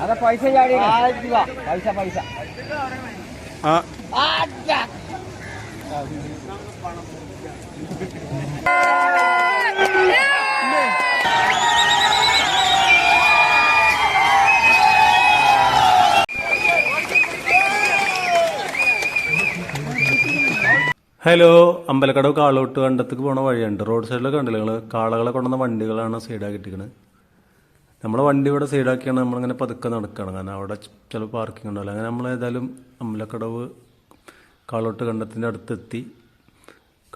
അതെ പൈസ ചാടി. പൈസ പൈസ. ആ. ഹലോ അമ്പലക്കടവ് കാളോട്ട് കണ്ടത്തേക്ക് പോണ വഴിയുണ്ട്. റോഡ് സൈഡിലൊക്കെ കണ്ടില്ല നിങ്ങൾ കാളകളെ കൊണ്ടുവന്ന വണ്ടികളാണ് സൈഡാക്കിയിട്ടിരിക്കുന്നത് നമ്മളെ വണ്ടി ഇവിടെ സൈഡാക്കിയാണ് നമ്മളിങ്ങനെ പതുക്കെ നടക്കുകയാണ് കാരണം അവിടെ ചില പാർക്കിംഗ് ഉണ്ടാവില്ല. അങ്ങനെ നമ്മൾ ഏതായാലും അമ്പലക്കടവ് കാളോട്ട് കണ്ടത്തിന്റെ അടുത്തെത്തി.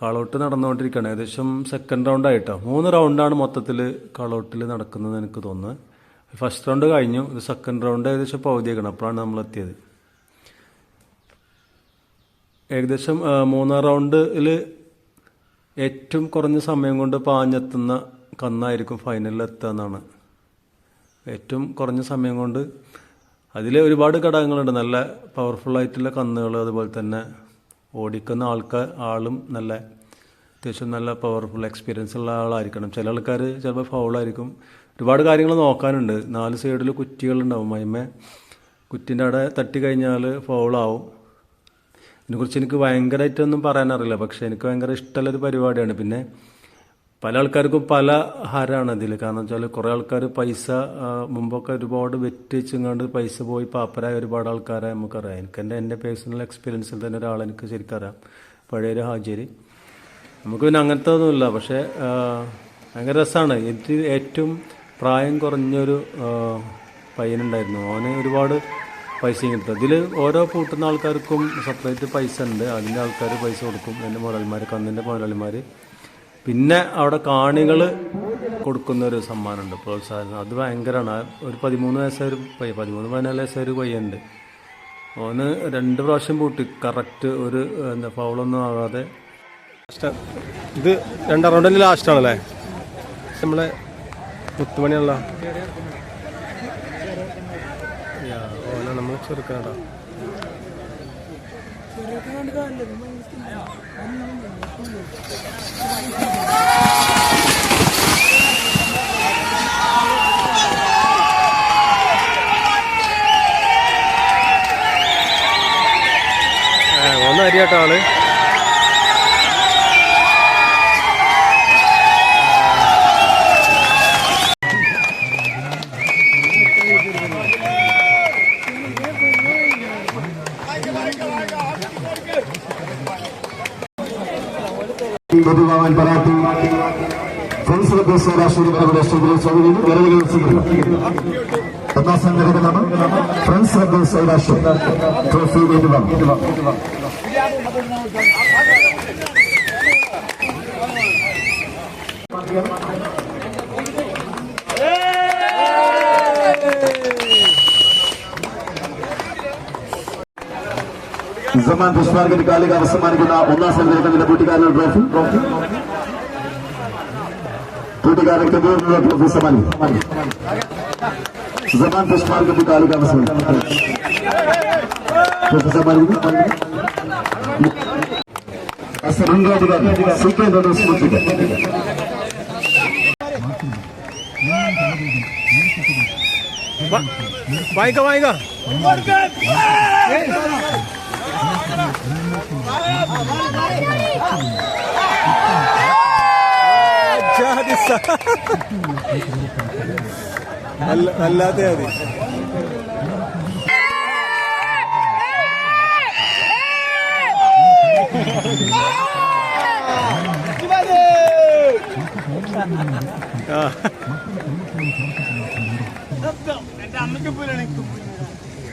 കാളോട്ട് നടന്നുകൊണ്ടിരിക്കുകയാണ്. ഏകദേശം സെക്കൻഡ് റൗണ്ട് ആയിട്ടോ. മൂന്ന് റൗണ്ടാണ് മൊത്തത്തിൽ കാളോട്ടിൽ നടക്കുന്നത് എനിക്ക് തോന്നുന്നത്. ഫസ്റ്റ് റൗണ്ട് കഴിഞ്ഞു. ഇത് സെക്കൻഡ് റൗണ്ട് ഏകദേശം പകുതിയാക്കണം അപ്പോഴാണ് നമ്മളെത്തിയത്. ഏകദേശം മൂന്നാം റൗണ്ടിൽ ഏറ്റവും കുറഞ്ഞ സമയം കൊണ്ട് പാഞ്ഞെത്തുന്ന കന്നായിരിക്കും ഫൈനലിൽ എത്തുക എന്നാണ്. ഏറ്റവും കുറഞ്ഞ സമയം കൊണ്ട് അതിൽ ഒരുപാട് ഘടകങ്ങളുണ്ട്. നല്ല പവർഫുൾ ആയിട്ടുള്ള കന്നുകൾ അതുപോലെ തന്നെ ഓടിക്കുന്ന ആൾക്കാർ ആളും നല്ല അത്യാവശ്യം നല്ല പവർഫുൾ എക്സ്പീരിയൻസ് ഉള്ള ആളായിരിക്കണം. ചില ആൾക്കാർ ചിലപ്പോൾ ഫൗളായിരിക്കും ഒരുപാട് കാര്യങ്ങൾ നോക്കാനുണ്ട്. നാല് സൈഡിൽ കുറ്റികളുണ്ടാവും. അതിന്മേ കുറ്റിന്റെ അവിടെ തട്ടി കഴിഞ്ഞാൽ ഫൗളാവും ഇതിനെക്കുറിച്ച് എനിക്ക് ഭയങ്കരമായിട്ടൊന്നും പറയാനറിയില്ല. പക്ഷേ എനിക്ക് ഭയങ്കര ഇഷ്ടമുള്ളൊരു പരിപാടിയാണ്. പിന്നെ പല ആൾക്കാർക്കും പല ഹരമാണ് അതിൽ. കാരണം വെച്ചാൽ കുറേ ആൾക്കാർ പൈസ മുമ്പൊക്കെ ഒരുപാട് വെറ്റ് വെച്ചങ്ങാണ്ട് പൈസ പോയി പാപ്പരായ ഒരുപാട് ആൾക്കാരെ നമുക്കറിയാം. എനിക്ക് എന്റെ എന്റെ പേഴ്സണൽ എക്സ്പീരിയൻസിൽ തന്നെ ഒരാൾ എനിക്ക് ശരിക്കറിയാം. പഴയൊരു ഹാജരി. നമുക്ക് പിന്നെ അങ്ങനത്തെ ഒന്നുമില്ല. പക്ഷേ ഭയങ്കര രസമാണ് എനിക്ക് ഏറ്റവും പ്രായം കുറഞ്ഞൊരു പയ്യനുണ്ടായിരുന്നു. അവന് ഒരുപാട് പൈസ കിട്ടും. അതിൽ ഓരോ കൂട്ടുന്ന ആൾക്കാർക്കും സെപ്പറേറ്റ് പൈസ ഉണ്ട്. അതിന്റെ ആൾക്കാർ പൈസ കൊടുക്കും. എന്റെ മുതലാളിമാർ കന്നിന്റെ മുതലാളിമാർ പിന്നെ അവിടെ കാണികൾ കൊടുക്കുന്ന ഒരു സമ്മാനമുണ്ട് പ്രോത്സാഹനം. അത് ഭയങ്കരമാണ് ഒരു പതിമൂന്ന് വയസ്സായ ഒരു പയ്യൻ പതിമൂന്ന് പതിനാല് വയസ്സായ ഒരു പയ്യനുണ്ട്. ഓന് രണ്ട് പ്രാവശ്യം പൂട്ടി. കറക്റ്റ് ഒരു എന്താ ഫൗളൊന്നും ആകാതെ ഇത് രണ്ടാം ലാസ്റ്റ് ആണല്ലേ? നമ്മളെ മുത്തുമണിയുള്ള ഓന നമ്മൾ ചെറുക്കണടാ ഒന്ന് അരിയാട്ടോ ആൾ. ബന്ധുവാൻ പരാതി ഫ്രണ്ട്സ് റബ്ബേസ് രാഷ്ട്രീയ സൗകര്യം വരവുകൾ ഒന്നാം സംഘടനമാണ് ഫ്രണ്ട്സ് റബ്ബേസ് രാഷ്ട്രീയ ട്രോഫി ഏറ്റുവാങ്ങും സമാൻ जमान दुश्मन के निकाले का वस्त्रमान के ना उन्ना संदेह का मिला बूटी कारण ट्रॉफी बूटी कारण के दूर मिला ट्रॉफी समान जमान दुश्मन के निकाले का वस्त्र ट्रॉफी समान असर रंगा सुपर दोनों सुपर बाइका बाइका। അടിപൊളിയായിരുന്നു അതെ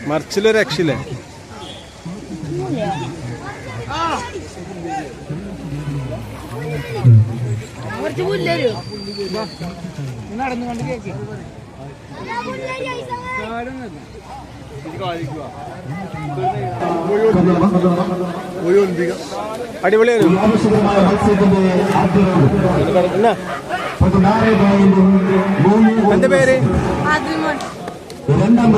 മറിച്ചിലൊരു ആദ്യ പതിനാറ് പോയിന്റ് മൂന്ന് എന്റെ പേര്? രണ്ടാം